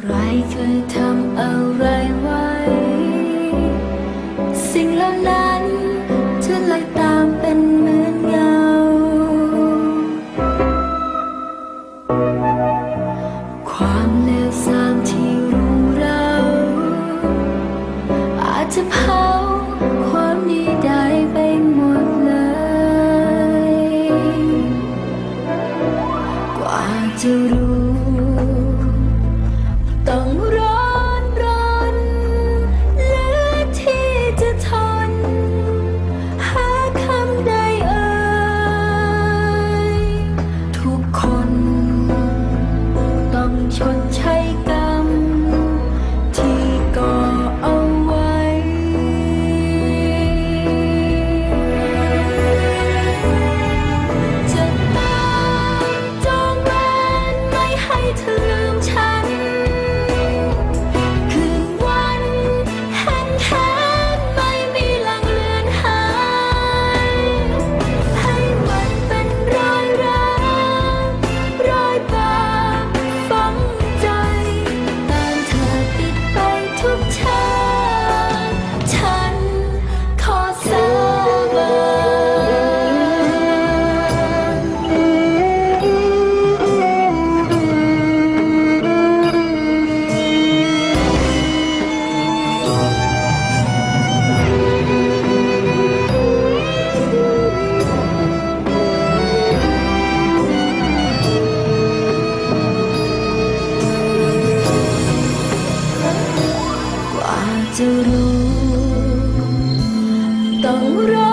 ใครเคยทำอะไรไว้ สิ่งเหล่านั้นจะลยตามเป็นเหมือนเงา ความเลวทราม जरो तौरा